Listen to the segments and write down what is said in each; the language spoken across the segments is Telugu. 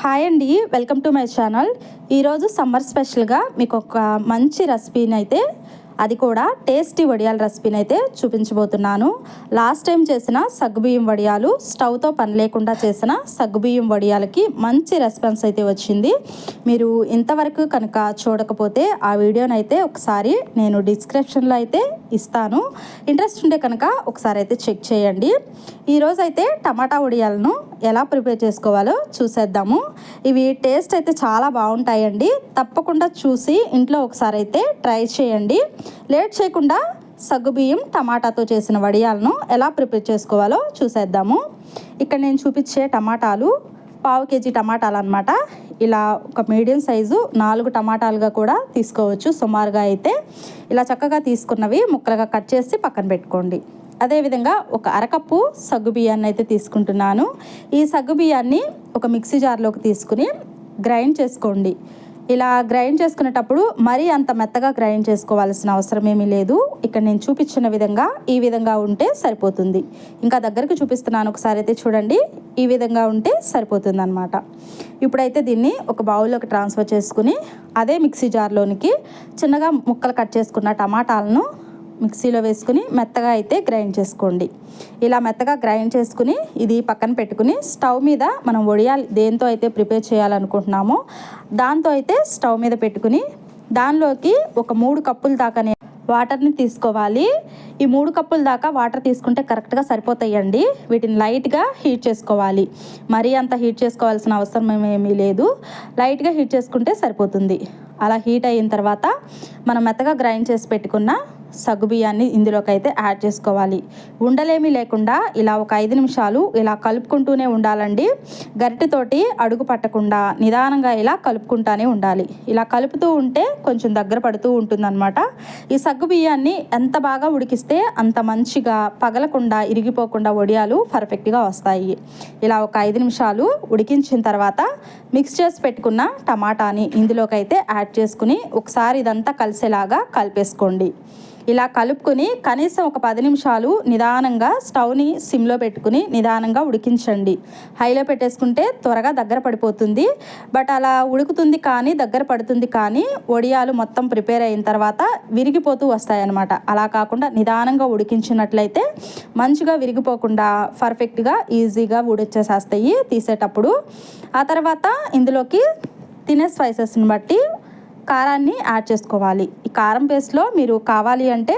హాయ్ అండి వెల్కమ్ టు మై ఛానల్ ఈరోజు సమ్మర్ స్పెషల్గా మీకు ఒక మంచి రెసిపీని అయితే అది కూడా టేస్టీ వడియాల రెసిపీని అయితే చూపించబోతున్నాను. లాస్ట్ టైం చేసిన సగ్గుబియ్యం వడియాలు స్టవ్తో పని లేకుండా చేసిన సగ్గుబియ్యం వడియాలకి మంచి రెస్పాన్స్ అయితే వచ్చింది. మీరు ఇంతవరకు కనుక చూడకపోతే ఆ వీడియోని అయితే ఒకసారి నేను డిస్క్రిప్షన్లో అయితే ఇస్తాను. ఇంట్రెస్ట్ ఉంటే కనుక ఒకసారి అయితే చెక్ చేయండి. ఈరోజైతే టమాటా వడియాలను ఎలా ప్రిపేర్ చేసుకోవాలో చూసేద్దాము. ఇవి టేస్ట్ అయితే చాలా బాగుంటాయండి. తప్పకుండా చూసి ఇంట్లో ఒకసారి అయితే ట్రై చేయండి. లేట్ చేయకుండా సగ్గుబియ్యం టమాటాతో చేసిన వడియాలను ఎలా ప్రిపేర్ చేసుకోవాలో చూసేద్దాము. ఇక్కడ నేను చూపించే టమాటాలు పావు కేజీ టమాటాలు అనమాట ఇలా ఒక మీడియం సైజు నాలుగు టమాటాలుగా కూడా తీసుకోవచ్చు. సుమారుగా అయితే ఇలా చక్కగా తీసుకున్నవి ముక్కలుగా కట్ చేసి పక్కన పెట్టుకోండి. అదేవిధంగా ఒక అరకప్పు సగ్గుబియ్యాన్ని అయితే తీసుకుంటున్నాను. ఈ సగ్గుబియ్యాన్ని ఒక మిక్సీ జార్లోకి తీసుకుని గ్రైండ్ చేసుకోండి. ఇలా గ్రైండ్ చేసుకునేటప్పుడు మరీ అంత మెత్తగా గ్రైండ్ చేసుకోవాల్సిన అవసరం ఏమీ లేదు. ఇక్కడ నేను చూపించిన విధంగా ఈ విధంగా ఉంటే సరిపోతుంది. ఇంకా దగ్గరకు చూపిస్తున్నాను ఒకసారి అయితే చూడండి. ఈ విధంగా ఉంటే సరిపోతుంది అనమాట ఇప్పుడైతే దీన్ని ఒక బౌల్లోకి ట్రాన్స్ఫర్ చేసుకుని అదే మిక్సీ జార్లోనికి చిన్నగా ముక్కలు కట్ చేసుకున్న టమాటాలను మిక్సీలో వేసుకుని మెత్తగా అయితే గ్రైండ్ చేసుకోండి. ఇలా మెత్తగా గ్రైండ్ చేసుకుని ఇది పక్కన పెట్టుకుని స్టవ్ మీద మనం వడియాలు దేంతో అయితే ప్రిపేర్ చేయాలనుకుంటున్నామో దాంతో అయితే స్టవ్ మీద పెట్టుకుని దానిలోకి ఒక మూడు కప్పుల దాకానే వాటర్ని తీసుకోవాలి. ఈ మూడు కప్పుల దాకా వాటర్ తీసుకుంటే కరెక్ట్గా సరిపోతాయండి. వీటిని లైట్గా హీట్ చేసుకోవాలి. మరీ అంత హీట్ చేసుకోవాల్సిన అవసరం ఏమీ లేదు. లైట్గా హీట్ చేసుకుంటే సరిపోతుంది. అలా హీట్ అయిన తర్వాత మనం మెత్తగా గ్రైండ్ చేసి పెట్టుకున్న సగ్గు ఇందులోకైతే ఇందులోకి అయితే యాడ్ చేసుకోవాలి. ఉండలేమి లేకుండా ఇలా ఒక ఐదు నిమిషాలు ఇలా కలుపుకుంటూనే ఉండాలండి. గరిటెతోటి అడుగు పట్టకుండా నిదానంగా ఇలా కలుపుకుంటానే ఉండాలి. ఇలా కలుపుతూ ఉంటే కొంచెం దగ్గర పడుతూ ఉంటుందన్నమాట. ఈ సగ్గుబియ్యాన్ని ఎంత బాగా ఉడికిస్తే అంత మంచిగా పగలకుండా ఇరిగిపోకుండా వడియాలు పర్ఫెక్ట్గా వస్తాయి. ఇలా ఒక ఐదు నిమిషాలు ఉడికించిన తర్వాత మిక్స్ చేసి పెట్టుకున్న టమాటాని ఇందులోకి అయితే యాడ్ చేసుకుని ఒకసారి ఇదంతా కలిసేలాగా కలిపేసుకోండి. ఇలా కలుపుకొని కనీసం ఒక పది నిమిషాలు నిదానంగా స్టవ్ని సిమ్లో పెట్టుకుని నిదానంగా ఉడికించండి. హైలో పెట్టేసుకుంటే త్వరగా దగ్గర పడిపోతుంది. బట్ అలా ఉడుకుతుంది కానీ దగ్గర పడుతుంది కానీ వడియాలు మొత్తం ప్రిపేర్ అయిన తర్వాత విరిగిపోతూ వస్తాయన్నమాట. అలా కాకుండా నిదానంగా ఉడికించినట్లయితే మంచిగా విరిగిపోకుండా పర్ఫెక్ట్గా ఈజీగా ఉడిచేసేస్తాయి తీసేటప్పుడు. ఆ తర్వాత ఇందులోకి తినే స్పైసెస్ని బట్టి కారాన్ని యాడ్ చేసుకోవాలి. ఈ కారం పేస్ట్లో మీరు కావాలి అంటే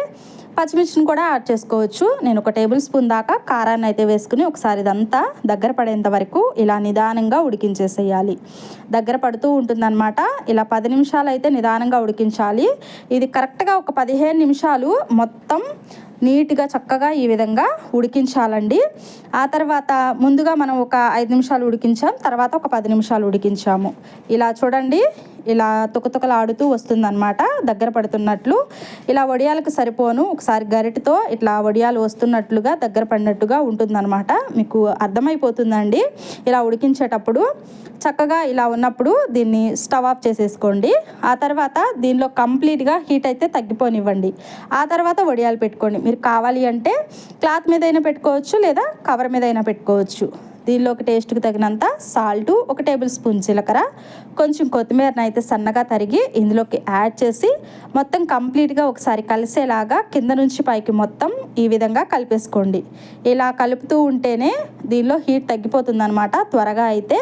పచ్చిమిర్చిని కూడా యాడ్ చేసుకోవచ్చు. నేను ఒక టేబుల్ స్పూన్ దాకా కారాన్ని అయితే వేసుకుని ఒకసారి ఇదంతా దగ్గర పడేంత వరకు ఇలా నిదానంగా ఉడికించేసేయాలి. దగ్గర పడుతూ ఉంటుందన్నమాట. ఇలా పది నిమిషాలు అయితే నిదానంగా ఉడికించాలి. ఇది కరెక్ట్గా ఒక పదిహేను నిమిషాలు మొత్తం నీట్గా చక్కగా ఈ విధంగా ఉడికించాలండి. ఆ తర్వాత ముందుగా మనం ఒక ఐదు నిమిషాలు ఉడికించాం తర్వాత ఒక పది నిమిషాలు ఉడికించాము. ఇలా చూడండి ఇలా తుకతుకలాడుతూ వస్తుందన్నమాట దగ్గర పడుతున్నట్లు. ఇలా వడియాలకు సరిపోను ఒకసారి గరిటతో ఇట్లా వడియాలు వస్తున్నట్లుగా దగ్గర పడినట్టుగా ఉంటుందన్నమాట. మీకు అర్థమైపోతుందండి. ఇలా ఉడికించేటప్పుడు చక్కగా ఇలా ఉన్నప్పుడు దీన్ని స్టవ్ ఆఫ్ చేసేసుకోండి. ఆ తర్వాత దీనిలో కంప్లీట్గా హీట్ అయితే తగ్గిపోనివ్వండి. ఆ తర్వాత వడియాలు పెట్టుకోండి. మీరు కావాలి అంటే క్లాత్ మీద అయినా పెట్టుకోవచ్చు లేదా కవర్ మీద అయినా పెట్టుకోవచ్చు. దీనిలో ఒక టేస్ట్కి తగినంత సాల్ట్ ఒక టేబుల్ స్పూన్ జీలకర్ర కొంచెం కొత్తిమీరని అయితే సన్నగా తరిగి ఇందులోకి యాడ్ చేసి మొత్తం కంప్లీట్గా ఒకసారి కలిసేలాగా కింద నుంచి పైకి మొత్తం ఈ విధంగా కలిపేసుకోండి. ఇలా కలుపుతూ ఉంటేనే దీనిలో హీట్ తగ్గిపోతుందనమాట త్వరగా అయితే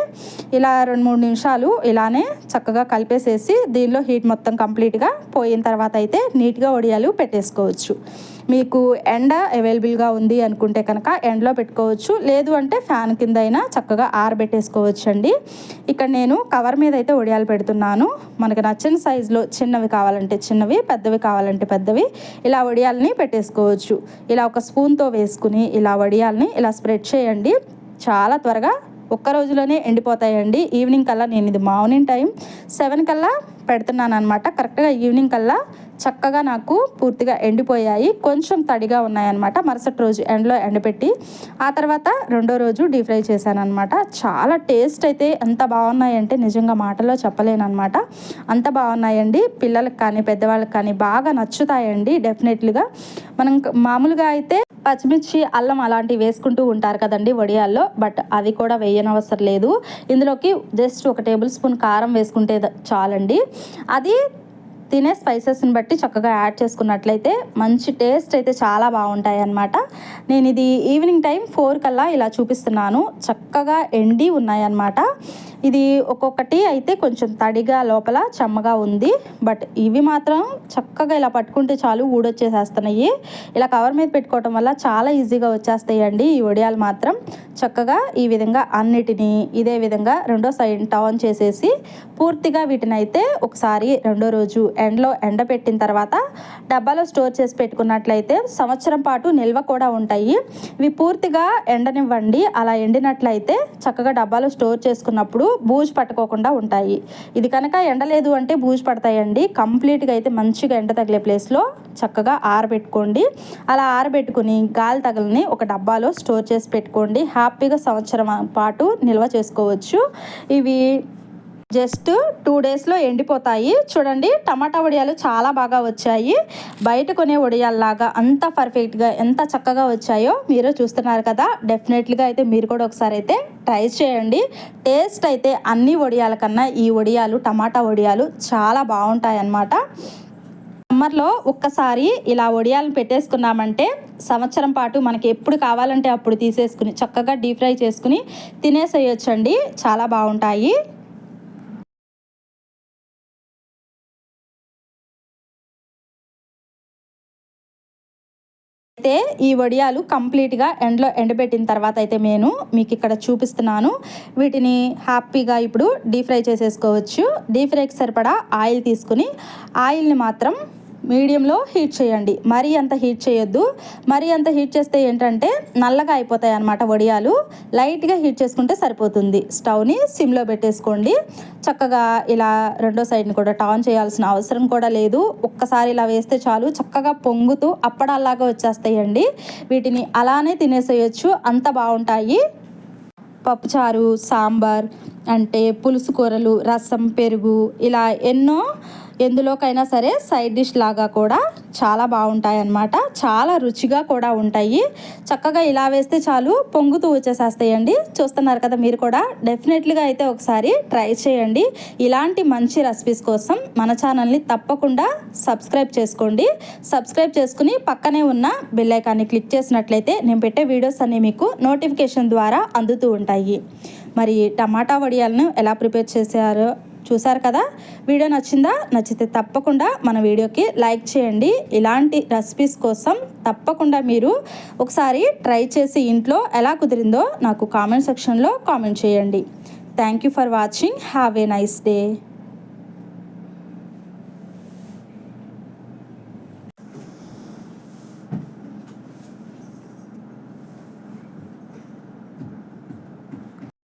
ఇలా రెండు మూడు నిమిషాలు ఇలానే చక్కగా కలిపేసేసి దీనిలో హీట్ మొత్తం కంప్లీట్గా పోయిన తర్వాత అయితే నీట్గా వడియాలు పెట్టేసుకోవచ్చు. మీకు ఎండ అవైలబుల్గా ఉంది అనుకుంటే కనుక ఎండలో పెట్టుకోవచ్చు. లేదు అంటే ఫ్యాన్ కింద అయినా చక్కగా ఆరబెట్టేసుకోవచ్చు అండి ఇక్కడ నేను కవర్ మీద అయితే వడియాలు పెడుతున్నాను. మనకు నచ్చిన సైజులో చిన్నవి కావాలంటే చిన్నవి పెద్దవి కావాలంటే పెద్దవి ఇలా వడియాలని పెట్టేసుకోవచ్చు. ఇలా ఒక స్పూన్తో వేసుకుని ఇలా వడియాలని ఇలా స్ప్రెడ్ చేయండి. చాలా త్వరగా ఒక్క రోజులోనే ఎండిపోతాయండి. ఈవినింగ్ కల్లా నేను ఇది మార్నింగ్ టైం సెవెన్ కల్లా పెడుతున్నాను అనమాట కరెక్ట్గా ఈవినింగ్ కల్లా చక్కగా నాకు పూర్తిగా ఎండిపోయాయి. కొంచెం తడిగా ఉన్నాయన్నమాట. మరుసటి రోజు ఎండలో ఎండపెట్టి ఆ తర్వాత రెండో రోజు డీప్ ఫ్రై చేశాను అనమాట చాలా టేస్ట్ అయితే ఎంత బాగున్నాయంటే నిజంగా మాటలో చెప్పలేనమాట అంత బాగున్నాయండి. పిల్లలకు కానీ పెద్దవాళ్ళకి కానీ బాగా నచ్చుతాయండి డెఫినెట్లీగా మనం మామూలుగా అయితే పచ్చిమిర్చి అల్లం అలాంటివి వేసుకుంటూ ఉంటారు కదండి వడియాల్లో బట్ అది కూడా వేయనవసరం లేదు. ఇందులోకి జస్ట్ ఒక టేబుల్ స్పూన్ కారం వేసుకుంటే చాలండి. అది తినే స్పైసెస్ని బట్టి చక్కగా యాడ్ చేసుకున్నట్లయితే మంచి టేస్ట్ అయితే చాలా బాగుంటాయి అన్నమాట నేను ఇది ఈవినింగ్ టైం ఫోర్ కల్లా ఇలా చూపిస్తున్నాను. చక్కగా ఎండి ఉన్నాయన్నమాట. ఇది ఒక్కొక్కటి అయితే కొంచెం తడిగా లోపల చెమ్మగా ఉంది. బట్ ఇవి మాత్రం చక్కగా ఇలా పట్టుకుంటే చాలు ఊడొచ్చేసేస్తున్నాయి. ఇలా కవర్ మీద పెట్టుకోవటం వల్ల చాలా ఈజీగా వచ్చేస్తాయండి ఈ వడియాలు మాత్రం. చక్కగా ఈ విధంగా అన్నిటినీ ఇదే విధంగా రెండో సైడ్ టర్న్ చేసేసి పూర్తిగా వీటిని అయితే ఒకసారి రెండో రోజు ఎండలో ఎండబెట్టిన తర్వాత డబ్బాలో స్టోర్ చేసి పెట్టుకున్నట్లయితే సంవత్సరం పాటు నిల్వ కూడా ఉంటాయి. ఇవి పూర్తిగా ఎండనివ్వండి. అలా ఎండినట్లయితే చక్కగా డబ్బాలో స్టోర్ చేసుకున్నప్పుడు బూజు పట్టుకోకుండా ఉంటాయి. ఇది కనుక ఎండలేదు అంటే బూజు పడతాయండి. కంప్లీట్గా అయితే మంచిగా ఎండ తగిలే ప్లేస్లో చక్కగా ఆరబెట్టుకోండి. అలా ఆరబెట్టుకుని గాలి తగలని ఒక డబ్బాలో స్టోర్ చేసి పెట్టుకోండి. హ్యాపీగా సంవత్సరం పాటు నిల్వ చేసుకోవచ్చు. ఇవి జస్ట్ టూ డేస్లో ఎండిపోతాయి. చూడండి టమాటా వడియాలు చాలా బాగా వచ్చాయి. బయట కొనే వడియాల్లాగా అంత పర్ఫెక్ట్గా ఎంత చక్కగా వచ్చాయో మీరు చూస్తున్నారు కదా. డెఫినెట్లీగా అయితే మీరు కూడా ఒకసారి అయితే ట్రై చేయండి. టేస్ట్ అయితే అన్ని వడియాల కన్నా ఈ వడియాలు టమాటా వడియాలు చాలా బాగుంటాయి అన్నమాట సమ్మర్లో ఒక్కసారి ఇలా వడియాలను పెట్టేసుకున్నామంటే సంవత్సరం పాటు మనకి ఎప్పుడు కావాలంటే అప్పుడు తీసేసుకుని చక్కగా డీప్ ఫ్రై చేసుకుని తినేసేయొచ్చండి. చాలా బాగుంటాయి. అయితే ఈ వడియాలు కంప్లీట్గా ఎండలో ఎండబెట్టిన తర్వాత అయితే నేను మీకు ఇక్కడ చూపిస్తున్నాను. వీటిని హ్యాపీగా ఇప్పుడు డీప్ ఫ్రై చేసేసుకోవచ్చు. డీప్ ఫ్రైకి సరిపడా ఆయిల్ తీసుకుని ఆయిల్ని మాత్రం మీడియంలో హీట్ చేయండి. మరీ అంత హీట్ చేయొద్దు. మరీ అంత హీట్ చేస్తే ఏంటంటే నల్లగా అయిపోతాయి అన్నమాట వడియాలు. లైట్గా హీట్ చేసుకుంటే సరిపోతుంది. స్టవ్ని సిమ్లో పెట్టేసుకోండి. చక్కగా ఇలా రెండో సైడ్ని కూడా టాన్ చేయాల్సిన అవసరం కూడా లేదు. ఒక్కసారి ఇలా వేస్తే చాలు. చక్కగా పొంగుతూ అప్పడాలాగా వచ్చేస్తాయండి. వీటిని అలానే తినేసేయచ్చు. అంత బాగుంటాయి. పప్పుచారు సాంబార్ అంటే పులుసు కూరలు రసం పెరుగు ఇలా ఎన్నో ఎందులోకైనా సరే సైడ్ డిష్ లాగా కూడా చాలా బాగుంటాయి అన్నమాట చాలా రుచిగా కూడా ఉంటాయి. చక్కగా ఇలా వేస్తే చాలు పొంగుతూ వచ్చేసేస్తాయండి. చూస్తున్నారు కదా మీరు కూడా. డెఫినెట్లీగా అయితే ఒకసారి ట్రై చేయండి. ఇలాంటి మంచి రెసిపీస్ కోసం మన ఛానల్ని తప్పకుండా సబ్స్క్రైబ్ చేసుకోండి. సబ్స్క్రైబ్ చేసుకుని పక్కనే ఉన్న బెల్ క్లిక్ చేసినట్లయితే నేను పెట్టే వీడియోస్ అన్నీ మీకు నోటిఫికేషన్ ద్వారా అందుతూ ఉంటాయి. మరి టమాటా వడియాలను ఎలా ప్రిపేర్ చేశారో? చూసారు కదా? వీడియో నచ్చిందా? నచ్చితే తప్పకుండా మన వీడియోకి లైక్ చేయండి. ఇలాంటి రెసిపీస్ కోసం తప్పకుండా మీరు ఒకసారి ట్రై చేసి ఇంట్లో ఎలా కుదిరిందో నాకు కామెంట్ సెక్షన్లో కామెంట్ చేయండి. Thank you for watching. Have a nice day.